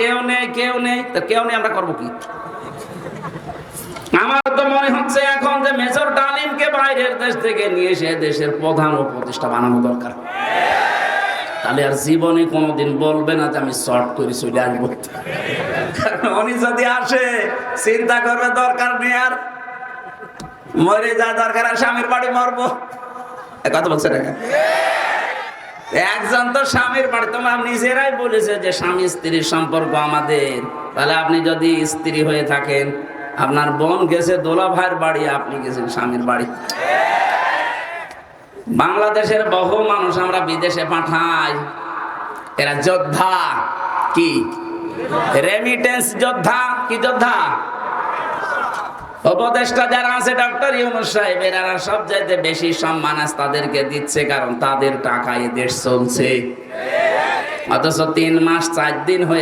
কেউ নেই কেউ নেই, তো কেউ নেই, আমরা করব কি? আমার তো মনে হচ্ছে এখন যে মেজর ডালিমকে বাইরের দেশ থেকে নিয়ে এসে দেশের প্রধান প্রতিষ্ঠা বানানো দরকার। তাহলে আর জীবনে কোনোদিন বলবে না যে আমি শর্ট করে চলে আসব। উনি যদি আসে, চিন্তা করবে দরকার নেই আর। মরে যা দরকার, আর স্বামীর বাড়ি মরবো। কথা বলছে টাকা একজন তো স্বামীর বাড়ি। তোমার নিজেরাই বলেছে যে স্বামী স্ত্রীর সম্পর্ক আমাদের। তাহলে আপনি যদি স্ত্রী হয়ে থাকেন, আপনার বোন গেছে দোলা ভাইয়ের বাড়ি, আপনি গেছেন স্বামীর বাড়ি। বাংলাদেশের বহু মানুষ আমরা বিদেশে পাঠাই। এরা যোদ্ধা। কি? রেমিটেন্স যোদ্ধা। কি যোদ্ধা? উপদেষ্টা যারা আছে ডক্টর ইউনুস সাহেব এরা সব চাইতে বেশি সম্মান আজ তাদেরকে দিচ্ছে, কারণ তাদের টাকায় দেশ চলছে। অথচ তিন মাস, চার দিন হয়ে